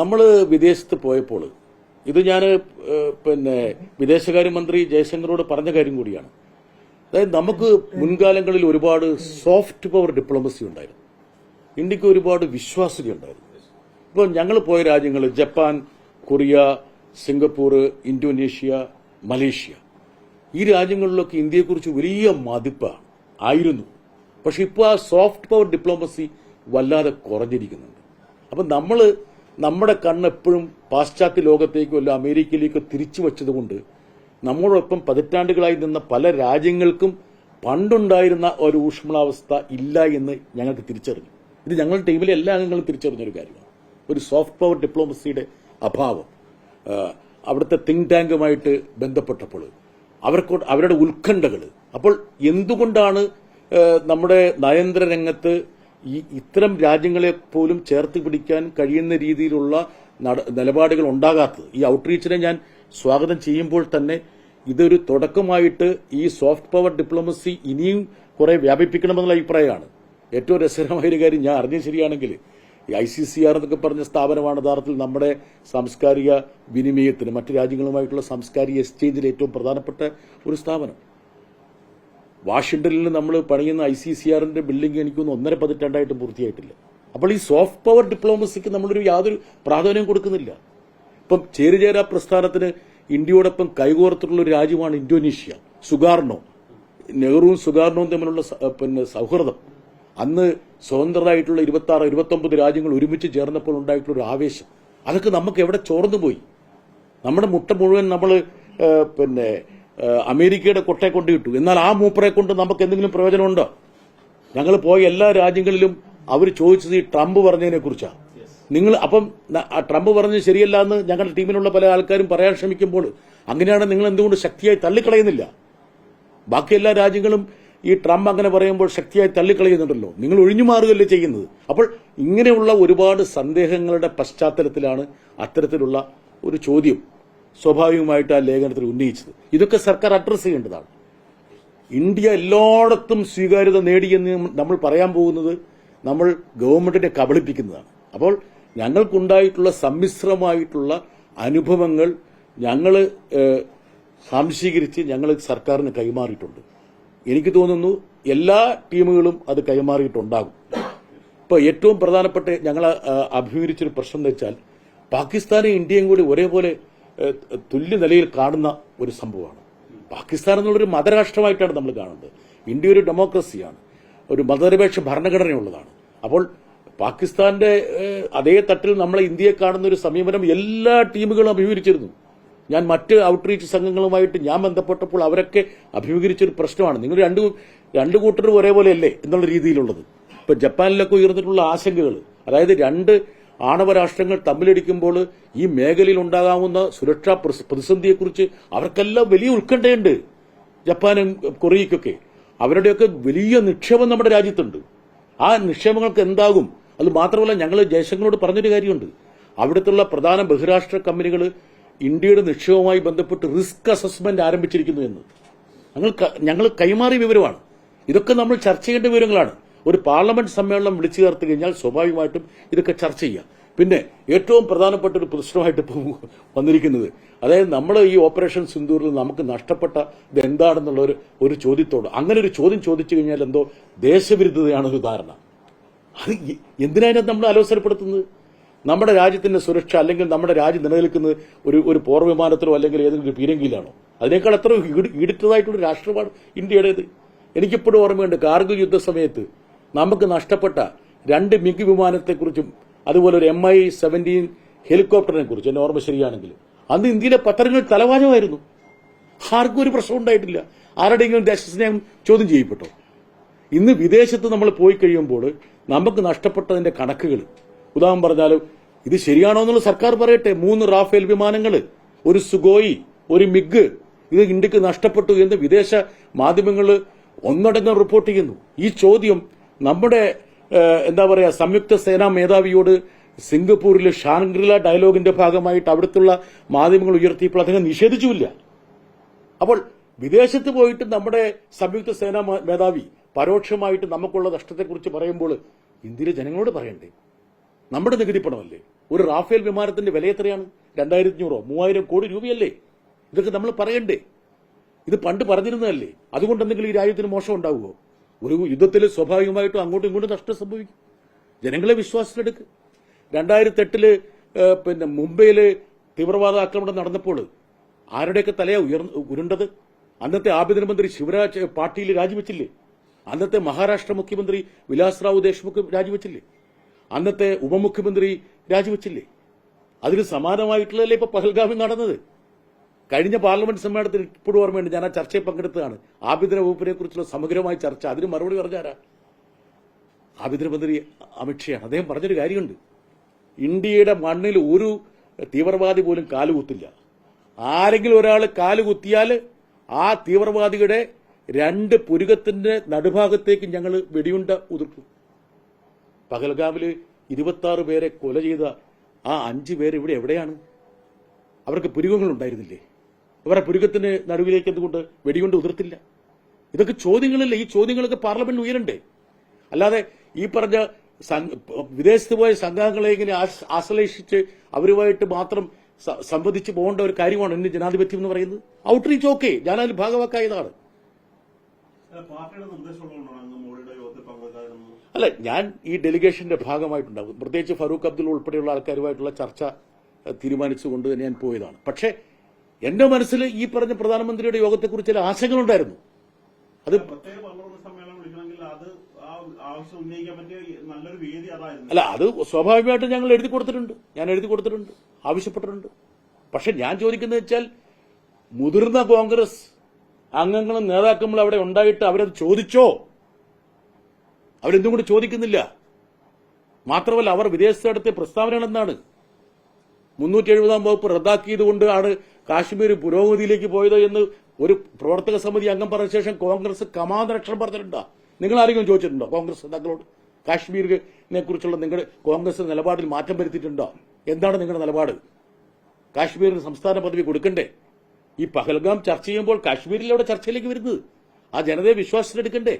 നമ്മൾ വിദേശത്ത് പോയപ്പോൾ ഇത് ഞാൻ പിന്നെ വിദേശകാര്യമന്ത്രി ജയശങ്കറോട് പറഞ്ഞ കാര്യം കൂടിയാണ്. അതായത് നമുക്ക് മുൻകാലങ്ങളിൽ ഒരുപാട് സോഫ്റ്റ് പവർ ഡിപ്ലോമസി ഉണ്ടായിരുന്നു. ഇന്ത്യയ്ക്ക് ഒരുപാട് വിശ്വാസ്യത ഉണ്ടായിരുന്നു. ഇപ്പോൾ ഞങ്ങൾ പോയ രാജ്യങ്ങൾ Japan Korea Singapore Indonesia Malaysia. ഈ രാജ്യങ്ങളിലൊക്കെ ഇന്ത്യയെക്കുറിച്ച് വലിയ മതിപ്പാണ്. ആയിരുന്നു. പക്ഷെ ഇപ്പോൾ ആ സോഫ്റ്റ് പവർ ഡിപ്ലോമസി വല്ലാതെ കുറഞ്ഞിരിക്കുന്നുണ്ട്. അപ്പം നമ്മൾ നമ്മുടെ കണ്ണ് എപ്പോഴും പാശ്ചാത്യ ലോകത്തേക്കോ അല്ല അമേരിക്കയിലേക്കോ തിരിച്ചു വെച്ചതുകൊണ്ട് നമ്മളോടൊപ്പം പതിറ്റാണ്ടുകളായി നിന്ന പല രാജ്യങ്ങൾക്കും പണ്ടുണ്ടായിരുന്ന ഒരു ഊഷ്മളാവസ്ഥ ഇല്ല എന്ന് ഞങ്ങൾക്ക് തിരിച്ചറിഞ്ഞു. ഇത് ഞങ്ങളുടെ ടീമിലെ എല്ലാ അംഗങ്ങളും തിരിച്ചറിഞ്ഞൊരു കാര്യമാണ്. ഒരു സോഫ്റ്റ് പവർ ഡിപ്ലോമസിയുടെ അഭാവം. അവിടുത്തെ തിങ്ക് ടാങ്കുമായിട്ട് ബന്ധപ്പെട്ടപ്പോൾ അവർക്ക് അവരുടെ ഉത്കണ്ഠകൾ അപ്പോൾ എന്തുകൊണ്ടാണ് നമ്മുടെ നയന്ത്ര രംഗത്ത് ഈ ഇത്തരം രാജ്യങ്ങളെ പോലും ചേർത്ത് പിടിക്കാൻ കഴിയുന്ന രീതിയിലുള്ള നിലപാടുകൾ ഉണ്ടാകാത്തത്. ഈ ഔട്ട്റീച്ചിനെ ഞാൻ സ്വാഗതം ചെയ്യുമ്പോൾ തന്നെ ഇതൊരു തുടക്കമായിട്ട് ഈ സോഫ്റ്റ് പവർ ഡിപ്ലോമസി ഇനിയും കുറെ വ്യാപിപ്പിക്കണമെന്നുള്ള അഭിപ്രായമാണ്. ഏറ്റവും രസകരമായ ഒരു കാര്യം ഞാൻ അറിഞ്ഞത് ശരിയാണെങ്കിൽ ഈ ഐ സി സി ആർ എന്നൊക്കെ പറഞ്ഞ സ്ഥാപനമാണ് യഥാർത്ഥത്തിൽ നമ്മുടെ സാംസ്കാരിക വിനിമയത്തിന് മറ്റു രാജ്യങ്ങളുമായിട്ടുള്ള സാംസ്കാരിക എക്സ്ചേഞ്ചിൽ ഏറ്റവും പ്രധാനപ്പെട്ട ഒരു സ്ഥാപനം. വാഷിംഗ്ടണിൽ നമ്മൾ പണിയുന്ന ഐ സി സി ആറിന്റെ ബിൽഡിംഗ് എനിക്കൊന്ന് ഒന്നര പതിറ്റാണ്ടായിട്ട് പൂർത്തിയായിട്ടില്ല. അപ്പോൾ ഈ സോഫ്റ്റ് പവർ ഡിപ്ലോമസിക്ക് നമ്മളൊരു യാതൊരു പ്രാധാന്യം കൊടുക്കുന്നില്ല. ഇപ്പം ചേരുചേരാ പ്രസ്ഥാനത്തിന് ഇന്ത്യയോടൊപ്പം കൈകോർത്തിട്ടുള്ള ഒരു രാജ്യമാണ് ഇന്തോനേഷ്യ. സുഗാർണോ. നെഹ്റുവും സുഗാർണോവും തമ്മിലുള്ള പിന്നെ സൗഹൃദം. അന്ന് സ്വതന്ത്രരായിട്ടുള്ള ഇരുപത്തി ആറ് ഇരുപത്തൊമ്പത് രാജ്യങ്ങൾ ഒരുമിച്ച് ചേർന്നപ്പോൾ ഉണ്ടായിട്ടുള്ള ഒരു ആവേശം. അതൊക്കെ നമുക്ക് എവിടെ ചോർന്നു പോയി നമ്മുടെ മുട്ട മുഴുവൻ നമ്മൾ പിന്നെ അമേരിക്കയുടെ കൊട്ടെ കൊണ്ട് കിട്ടു എന്നാൽ ആ മൂപ്പറെ കൊണ്ട് നമുക്ക് എന്തെങ്കിലും പ്രയോജനമുണ്ടോ? ഞങ്ങൾ പോയ എല്ലാ രാജ്യങ്ങളിലും അവർ ചോദിച്ചത് ഈ ട്രംപ് പറഞ്ഞതിനെ കുറിച്ചാണ് നിങ്ങൾ അപ്പം ട്രംപ് പറഞ്ഞത് ശരിയല്ല എന്ന് ഞങ്ങളുടെ ടീമിലുള്ള പല ആൾക്കാരും പറയാൻ ശ്രമിക്കുമ്പോൾ അങ്ങനെയാണ് നിങ്ങൾ എന്തുകൊണ്ട് ശക്തിയായി തള്ളിക്കളയുന്നില്ല? ബാക്കി എല്ലാ രാജ്യങ്ങളും ഈ ട്രംപ് അങ്ങനെ പറയുമ്പോൾ ശക്തിയായി തള്ളിക്കളയുന്നുണ്ടല്ലോ. നിങ്ങൾ ഒഴിഞ്ഞു മാറുകയല്ലേ ചെയ്യുന്നത്? അപ്പോൾ ഇങ്ങനെയുള്ള ഒരുപാട് സന്ദേഹങ്ങളുടെ പശ്ചാത്തലത്തിലാണ് അത്തരത്തിലുള്ള ഒരു ചോദ്യം. സ്വാഭാവികമായിട്ട് ആ ലേഖനത്തിൽ ഉന്നയിച്ചത്. ഇതൊക്കെ സർക്കാർ അഡ്രസ് ചെയ്യേണ്ടതാണ്. ഇന്ത്യ എല്ലായിടത്തും സ്വീകാര്യത നേടിയെന്ന് നമ്മൾ പറയാൻ പോകുന്നത് നമ്മൾ ഗവൺമെന്റിനെ കബളിപ്പിക്കുന്നതാണ്. അപ്പോൾ ഞങ്ങൾക്കുണ്ടായിട്ടുള്ള സമ്മിശ്രമായിട്ടുള്ള അനുഭവങ്ങൾ ഞങ്ങൾ സംശീകരിച്ച് ഞങ്ങൾ സർക്കാരിന് കൈമാറിയിട്ടുണ്ട്. എനിക്ക് തോന്നുന്നു എല്ലാ ടീമുകളും അത് കൈമാറിയിട്ടുണ്ടാകും. ഇപ്പോൾ ഏറ്റവും പ്രധാനപ്പെട്ട ഞങ്ങൾ അഭിമുഖീകരിച്ചൊരു പ്രശ്നം എന്ന് വെച്ചാൽ പാകിസ്ഥാനും ഇന്ത്യയും കൂടി ഒരേപോലെ തുല്യ നിലയിൽ കാണുന്ന ഒരു സംഭവമാണ്. പാകിസ്ഥാൻ എന്നുള്ളൊരു മതരാഷ്ട്രമായിട്ടാണ് നമ്മൾ കാണുന്നത്. ഇന്ത്യ ഒരു ഡെമോക്രസിയാണ്. ഒരു മതനിരപേക്ഷ ഭരണഘടനയുള്ളതാണ്. അപ്പോൾ പാകിസ്ഥാന്റെ അതേ തട്ടിൽ നമ്മളെ ഇന്ത്യയെ കാണുന്ന ഒരു സമീപനം എല്ലാ ടീമുകളും അഭിമുഖീകരിച്ചിരുന്നു. ഞാൻ മറ്റ് ഔട്ട്റീച്ച് സംഘങ്ങളുമായിട്ട് ഞാൻ ബന്ധപ്പെട്ടപ്പോൾ അവരൊക്കെ അഭിമുഖീകരിച്ചൊരു പ്രശ്നമാണ്. നിങ്ങൾ രണ്ട് രണ്ട് കൂട്ടരും ഒരേപോലെയല്ലേ എന്നുള്ള രീതിയിലുള്ളത്. ഇപ്പൊ ജപ്പാനിലൊക്കെ ഉയർന്നിട്ടുള്ള ആശങ്കകൾ അതായത് രണ്ട് ആണവ രാഷ്ട്രങ്ങൾ തമ്മിലടിക്കുമ്പോൾ ഈ മേഖലയിൽ ഉണ്ടാകാവുന്ന സുരക്ഷാ പ്രതിസന്ധിയെക്കുറിച്ച് അവർക്കെല്ലാം വലിയ ഉത്കണ്ഠയുണ്ട്. ജപ്പാനും കൊറിയയ്ക്കൊക്കെ. അവരുടെയൊക്കെ വലിയ നിക്ഷേപം നമ്മുടെ രാജ്യത്തുണ്ട്. ആ നിക്ഷേപങ്ങൾക്ക് എന്താകും? അത് മാത്രമല്ല ഞങ്ങൾ ജയശങ്കറിനോട് പറഞ്ഞൊരു കാര്യമുണ്ട്. അവിടുത്തുള്ള പ്രധാന ബഹിരാഷ്ട്ര കമ്പനികൾ ഇന്ത്യയുടെ നിക്ഷേപവുമായി ബന്ധപ്പെട്ട് റിസ്ക് അസസ്മെന്റ് ആരംഭിച്ചിരിക്കുന്നു എന്ന്. ഞങ്ങൾ ഞങ്ങൾ കൈമാറിയ വിവരമാണ്. ഇതൊക്കെ നമ്മൾ ചർച്ച ചെയ്യേണ്ട വിവരങ്ങളാണ്. ഒരു പാർലമെന്റ് സമ്മേളനം വിളിച്ചു ചേർത്ത് കഴിഞ്ഞാൽ സ്വാഭാവികമായിട്ടും ഇതൊക്കെ ചർച്ച ചെയ്യാം. പിന്നെ ഏറ്റവും പ്രധാനപ്പെട്ട ഒരു പ്രശ്നമായിട്ട് ഇപ്പോൾ വന്നിരിക്കുന്നത്. അതായത് നമ്മൾ ഈ ഓപ്പറേഷൻ സിന്ദൂറിൽ നമുക്ക് നഷ്ടപ്പെട്ട ഇത് എന്താണെന്നുള്ള ഒരു ഒരു ചോദ്യത്തോട്. അങ്ങനെ ഒരു ചോദ്യം ചോദിച്ചു കഴിഞ്ഞാൽ എന്തോ ദേശവിരുദ്ധതയാണ് ഒരു ധാരണ. അത് എന്തിനാണ് നമ്മൾ അലോസരപ്പെടുത്തുന്നത്? നമ്മുടെ രാജ്യത്തിന്റെ സുരക്ഷ അല്ലെങ്കിൽ നമ്മുടെ രാജ്യം നിലനിൽക്കുന്നത് ഒരു ഒരു പോർ വിമാനത്തിലോ അല്ലെങ്കിൽ ഏതെങ്കിലും പീരങ്കിയിലാണോ? അതിനേക്കാൾ എത്ര ഈടുത്തതായിട്ടുള്ള രാഷ്ട്രമാണ് ഇന്ത്യയുടേത്. എനിക്കിപ്പോഴും ഓർമ്മയുണ്ട് കാർഗിൽ യുദ്ധസമയത്ത് നമുക്ക് നഷ്ടപ്പെട്ട രണ്ട് മിഗ് വിമാനത്തെക്കുറിച്ചും അതുപോലെ ഒരു എം ഐ സെവന്റീൻ ഹെലികോപ്റ്ററിനെ കുറിച്ച് എന്റെ ഓർമ്മ ശരിയാണെങ്കിൽ. അന്ന് ഇന്ത്യയിലെ പത്രങ്ങളിൽ തലവാചകമായിരുന്നു ആർക്കും ഒരു പ്രശ്നം ഉണ്ടായിട്ടില്ല. ആരുടെയെങ്കിലും ദേശസ്നേഹം ചോദ്യം ചെയ്യപ്പെട്ടോ? ഇന്ന് വിദേശത്ത് നമ്മൾ പോയി കഴിയുമ്പോൾ നമുക്ക് നഷ്ടപ്പെട്ടതിന്റെ കണക്കുകൾ. ഉദാഹരണം പറഞ്ഞാൽ ഇത് ശരിയാണോ എന്നുള്ള സർക്കാർ പറയട്ടെ. മൂന്ന് റാഫേൽ വിമാനങ്ങൾ ഒരു സുഗോയി ഒരു മിഗ് ഇത് ഇന്ത്യയ്ക്ക് നഷ്ടപ്പെട്ടു എന്ന് വിദേശ മാധ്യമങ്ങൾ ഒന്നടങ്കം റിപ്പോർട്ട് ചെയ്യുന്നു. ഈ ചോദ്യം നമ്മുടെ എന്താ പറയാ സംയുക്ത സേനാ മേധാവിയോട് സിംഗപ്പൂരിൽ ഷാൻഗ്രില ഡയലോഗിന്റെ ഭാഗമായിട്ട് അവിടുത്തുള്ള മാധ്യമങ്ങൾ ഉയർത്തിയപ്പോൾ അദ്ദേഹം നിഷേധിച്ചുമില്ല. അപ്പോൾ വിദേശത്ത് പോയിട്ട് നമ്മുടെ സംയുക്ത സേനാ മേധാവി പരോക്ഷമായിട്ട് നമുക്കുള്ള നഷ്ടത്തെക്കുറിച്ച് പറയുമ്പോൾ ഇന്ത്യയിലെ ജനങ്ങളോട് പറയണ്ടേ? നമ്മുടെ നികുതി പണമല്ലേ? ഒരു റാഫേൽ വിമാനത്തിന്റെ വില എത്രയാണ്? രണ്ടായിരത്തി അഞ്ഞൂറോ മൂവായിരം കോടി രൂപയല്ലേ? ഇതൊക്കെ നമ്മൾ പറയണ്ടേ? ഇത് പണ്ട് പറഞ്ഞിരുന്നതല്ലേ? അതുകൊണ്ട് എന്തെങ്കിലും ഈ രാജ്യത്തിന് മോശം ഉണ്ടാവുമോ? ഒരു യുദ്ധത്തിൽ സ്വാഭാവികമായിട്ടും അങ്ങോട്ടും ഇങ്ങോട്ടും നഷ്ടം സംഭവിക്കും. ജനങ്ങളെ വിശ്വാസത്തിലെടുക്ക്. രണ്ടായിരത്തി എട്ടിൽ പിന്നെ മുംബൈയിൽ തീവ്രവാദ ആക്രമണം നടന്നപ്പോൾ ആരുടെയൊക്കെ തലയാ ഉയർന്ന് ഉരുണ്ടത്? അന്നത്തെ ആഭ്യന്തരമന്ത്രി ശിവരാജ് പാട്ടീൽ രാജിവെച്ചില്ലേ? അന്നത്തെ മഹാരാഷ്ട്ര മുഖ്യമന്ത്രി വിലാസ് റാവു ദേശ്മുഖ് രാജിവെച്ചില്ലേ? അന്നത്തെ ഉപമുഖ്യമന്ത്രി രാജിവെച്ചില്ലേ? അതിന് സമാനമായിട്ടുള്ളതല്ലേ ഇപ്പൊ പഹൽഗാമിൽ നടന്നത്? കഴിഞ്ഞ പാർലമെന്റ് സമ്മേളനത്തിൽ ഇപ്പോഴും ഓർമ്മയുണ്ട് ഞാൻ ആ ചർച്ചയിൽ പങ്കെടുത്തതാണ്. ആഭ്യന്തര വകുപ്പിനെ കുറിച്ചുള്ള സമഗ്രമായ ചർച്ച. അതിന് മറുപടി പറഞ്ഞാരാ ആഭ്യന്തരമന്ത്രി അമിത്ഷായാണ്. അദ്ദേഹം പറഞ്ഞൊരു കാര്യമുണ്ട്. ഇന്ത്യയുടെ മണ്ണിൽ ഒരു തീവ്രവാദി പോലും കാലുകുത്തില്ല ആരെങ്കിലും ഒരാൾ കാലുകുത്തിയാൽ ആ തീവ്രവാദിയുടെ രണ്ട് പുരുകത്തിന്റെ നടുഭാഗത്തേക്ക് ഞങ്ങൾ വെടിയുണ്ട ഉതിർക്കും. പകൽഗാമിൽ ഇരുപത്തി പേരെ കൊല ചെയ്ത ആ അഞ്ചു പേര് ഇവിടെ എവിടെയാണ്? അവർക്ക് പുരുകങ്ങൾ അവരുടെ പുരുകത്തിന് നടുവിലേക്ക് എന്തുകൊണ്ട് വെടികൊണ്ട് ഉതിർത്തില്ല? ഇതൊക്കെ ചോദ്യങ്ങളല്ലേ? ഈ ചോദ്യങ്ങളൊക്കെ പാർലമെന്റ് ഉയരണ്ടേ? അല്ലാതെ ഈ പറഞ്ഞ വിദേശത്ത് പോയ സംഘങ്ങളെ ഇങ്ങനെ ആശ്- ആശ്ലേഷിച്ച് അവരുമായിട്ട് മാത്രം സംവദിച്ചു പോകേണ്ട ഒരു കാര്യമാണ് ഇന്ന് ജനാധിപത്യം എന്ന് പറയുന്നത്. ഔട്ട്റീച്ച് ഓക്കെ ഞാനതിൽ ഭാഗവാക്കായതാണ്. അല്ല, ഞാൻ ഈ ഡെലിഗേഷന്റെ ഭാഗമായിട്ടുണ്ടാകും പ്രത്യേകിച്ച് ഫറൂഖ് അബ്ദുൾ ഉൾപ്പെടെയുള്ള ആൾക്കാരുമായിട്ടുള്ള ചർച്ച തീരുമാനിച്ചുകൊണ്ട് തന്നെ ഞാൻ പോയതാണ്. പക്ഷേ എന്റെ മനസ്സിൽ ഈ പറഞ്ഞ പ്രധാനമന്ത്രിയുടെ യോഗത്തെക്കുറിച്ച് ചില ആശങ്കകളുണ്ടായിരുന്നു. അത് അല്ല അത് സ്വാഭാവികമായിട്ട് ഞങ്ങൾ എഴുതി കൊടുത്തിട്ടുണ്ട്. ഞാൻ എഴുതി കൊടുത്തിട്ടുണ്ട്. ആവശ്യപ്പെട്ടിട്ടുണ്ട്. പക്ഷെ ഞാൻ ചോദിക്കുന്നത് വെച്ചാൽ മുതിർന്ന കോൺഗ്രസ് അംഗങ്ങളും നേതാക്കളും അവിടെ ഉണ്ടായിട്ട് അവരത് ചോദിച്ചോ? അവരെന്തും കൂടി ചോദിക്കുന്നില്ല. മാത്രമല്ല അവർ വിദേശത്ത് നടത്തിയ പ്രസ്താവനകളെന്താണ്? മുന്നൂറ്റി എഴുപതാം വകുപ്പ് റദ്ദാക്കിയതുകൊണ്ട് ആണ് കാശ്മീർ പുരോഗതിയിലേക്ക് പോയത് എന്ന് ഒരു പ്രവർത്തക സമിതി അംഗം പറഞ്ഞ ശേഷം കോൺഗ്രസ് കമാന്തരക്ഷരം പറഞ്ഞിട്ടുണ്ടോ. നിങ്ങൾ ആരെങ്കിലും ചോദിച്ചിട്ടുണ്ടോ? കോൺഗ്രസ് നേതാക്കളോട് കാശ്മീരിനെ കുറിച്ചുള്ള നിങ്ങളുടെ കോൺഗ്രസ് നിലപാടിൽ മാറ്റം വരുത്തിയിട്ടുണ്ടോ? എന്താണ് നിങ്ങളുടെ നിലപാട്? കാശ്മീരിന് സംസ്ഥാന പദവി കൊടുക്കണ്ടേ? ഈ പഹൽഗാം ചർച്ച ചെയ്യുമ്പോൾ കാശ്മീരിലൂടെ ചർച്ചയിലേക്ക് വരുന്നത്? ആ ജനതയെ വിശ്വാസത്തിലെടുക്കണ്ടേ?